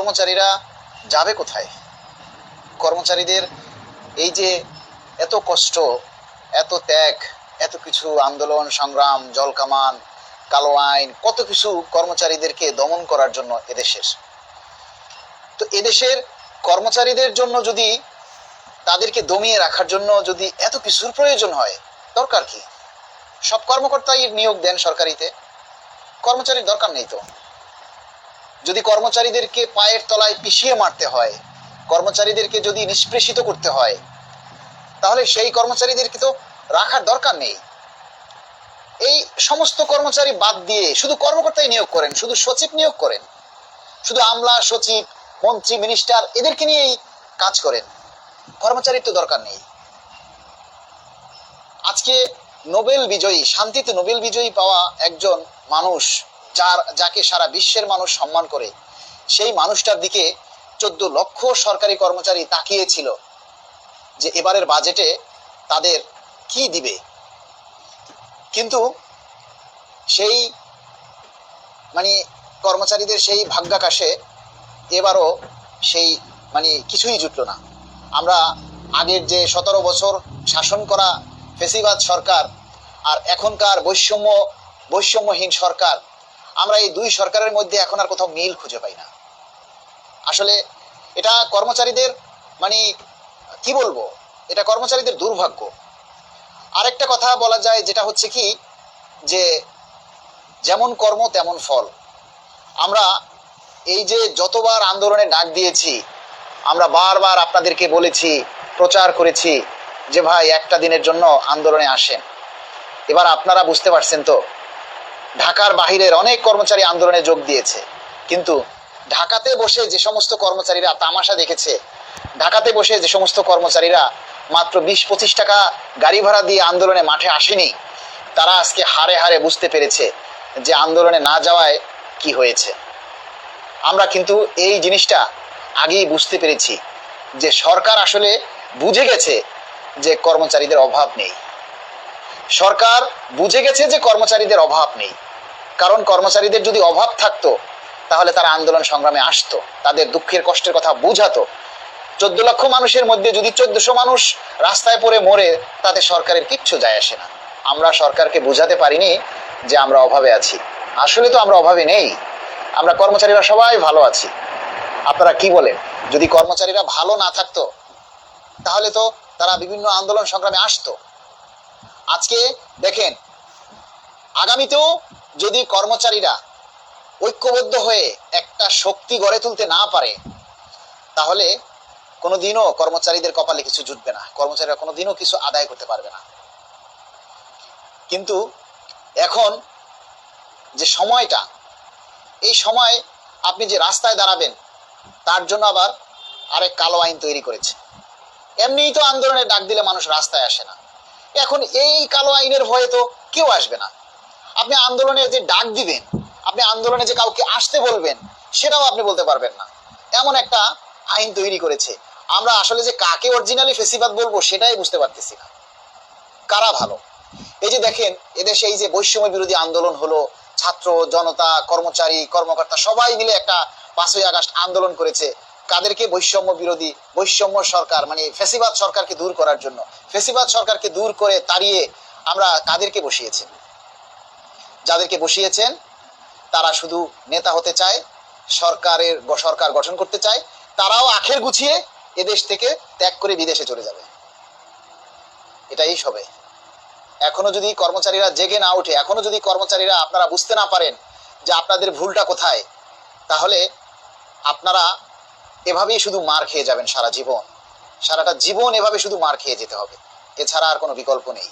কর্মচারীরা যাবে কোথায়? কর্মচারীদের এই যে এত কষ্ট, এত ত্যাগ, এত কিছু আন্দোলন, সংগ্রাম জলকামান কালো আইন, কত কিছু কর্মচারীদেরকে দমন করার জন্য এদেশের। তো এদেশের কর্মচারীদের জন্য যদি তাদেরকে দমিয়ে রাখার জন্য যদি এত কিছুর প্রয়োজন হয়, দরকার কি? সব কর্মকর্তাই নিয়োগ দেন সরকারিতে। কর্মচারীর দরকার নেই তো। যদি কর্মচারীদেরকে পায়ের তলায় পিষিয়ে মারতে হয়, কর্মচারীদেরকে যদি নিষ্পেষিত করতে হয়, তাহলে সেই কর্মচারীদেরকে তো রাখার দরকার নেই। এই সমস্ত কর্মচারী বাদ দিয়ে শুধু কর্মকর্তাই নিয়োগ করেন, শুধু সচিব নিয়োগ করেন, শুধু আমলা, সচিব, মন্ত্রী, মিনিস্টার এদেরকে নিয়েই কাজ করেন। কর্মচারীর তো দরকার নেই। আজকে নোবেল বিজয়ী, শান্তিতে নোবেল বিজয়ী পাওয়া একজন মানুষ যার যাকে সারা বিশ্বের মানুষ সম্মান করে, সেই মানুষটার দিকে চোদ্দ লক্ষ সরকারি কর্মচারী তাকিয়েছিল যে এবারের বাজেটে তাদের কি দিবে। কিন্তু সেই মানে কর্মচারীদের সেই ভাগ্যাকাশে এবারও সেই মানে কিছুই জুটলো না। আমরা আগের যে সতেরো বছর শাসন করা ফেসিবাদ সরকার আর এখনকার বৈষম্য বৈষম্যহীন সরকার আমরা এই দুই সরকারের মধ্যে এখন আর কোথাও মিল খুঁজে পাই না। আসলে এটা কর্মচারীদের মানে কি বলব, এটা কর্মচারীদের দুর্ভাগ্য। আরেকটা কথা বলা যায়, যেটা হচ্ছে কি, যে যেমন কর্ম তেমন ফল। আমরা এই যে যতবার আন্দোলনে ডাক দিয়েছি, আমরা বারবার আপনাদেরকে বলেছি, প্রচার করেছি, যে ভাই একটা দিনের জন্য আন্দোলনে আসেন। এবার আপনারা বুঝতে পারছেন তো ঢাকার বাহিরের অনেক কর্মচারী আন্দোলনে যোগ দিয়েছে। কিন্তু ঢাকাতে বসে যে সমস্ত কর্মচারীরা তামাশা দেখেছে, ঢাকাতে বসে যে সমস্ত কর্মচারীরা মাত্র বিশ পঁচিশ টাকা গাড়ি ভাড়া দিয়ে আন্দোলনে মাঠে আসেনি, তারা আজকে হারে হারে বুঝতে পেরেছে যে আন্দোলনে না যাওয়ায় কি হয়েছে। আমরা কিন্তু এই জিনিসটা আগেই বুঝতে পেরেছি যে সরকার আসলে বুঝে গেছে যে কর্মচারীদের অভাব নেই। সরকার বুঝে গেছে যে কর্মচারীদের অভাব নেই। কারণ কর্মচারীদের যদি অভাব থাকতো, তাহলে তারা আন্দোলন সংগ্রামে আসতো, তাদের দুঃখের কষ্টের কথা বুঝাতো। চোদ্দ লক্ষ মানুষের মধ্যে যদি চোদ্দশো মানুষ রাস্তায় পড়ে মরে, তাতে সরকারের কিচ্ছু যায় আসে না। আমরা সরকারকে বুঝাতে পারিনি যে আমরা অভাবে আছি। আসলে তো আমরা অভাবে নেই। আমরা কর্মচারীরা সবাই ভালো আছি। আপনারা কি বলেন? যদি কর্মচারীরা ভালো না থাকতো, তাহলে তো তারা বিভিন্ন আন্দোলন সংগ্রামে আসতো। আজকে দেখেন, আগামীতেও যদি কর্মচারীরা ঐক্যবদ্ধ হয়ে একটা শক্তি গড়ে তুলতে না পারে, তাহলে কোনোদিনও কর্মচারীদের কপালে কিছু জুটবে না। কর্মচারীরা কোনোদিনও কিছু আদায় করতে পারবে না। কিন্তু এখন যে সময়টা, এই সময় আপনি যে রাস্তায় দাঁড়াবেন, তার জন্য আবার আরেক কালো আইন তৈরি করেছে। এমনিই তো আন্দোলনে ডাক দিলে মানুষ রাস্তায় আসে না। এখন এই কালো আইনের ভয়ে তো কেউ আসবে না। আপনি আন্দোলনে যে ডাক দিবেন, আপনি আন্দোলনে যে কাউকে আসতে বলবেন, সেটাও আপনি বলতে পারবেন না। এমন একটা আইন তৈরি করেছে। আমরা আসলে যে কাকে অরিজিনালি ফেসিবাদ বলব, সেটাই বুঝতে পারতেছি না। কারা ভালো? এই যে দেখেন, এদেশে এই যে বৈষম্য বিরোধী আন্দোলন হলো, ছাত্র, জনতা, কর্মচারী, কর্মকর্তা সবাই মিলে একটা পাঁচই আগস্ট আন্দোলন করেছে। কাদেরকে বৈষম্য বিরোধী, বৈষম্য সরকার মানে ফেসিবাদ সরকারকে দূর করার জন্য, ফেসিবাদ সরকারকে দূর করে তাড়িয়ে আমরা কাদেরকে বসিয়েছেন যাদেরকে বসিয়েছেন, তারা শুধু নেতা হতে চায়, সরকারের সরকার গঠন করতে চায়, তারাও আখের গুছিয়ে এদেশ থেকে ত্যাগ করে বিদেশে চলে যাবে। এটাই সবে। এখনও যদি কর্মচারীরা জেগে না ওঠে, এখনও যদি কর্মচারীরা আপনারা বুঝতে না পারেন যে আপনাদের ভুলটা কোথায়, তাহলে আপনারা এভাবেই শুধু মার খেয়ে যাবেন সারা জীবন। সারাটা জীবন এভাবে শুধু মার খেয়ে যেতে হবে। এছাড়া আর কোনো বিকল্প নেই।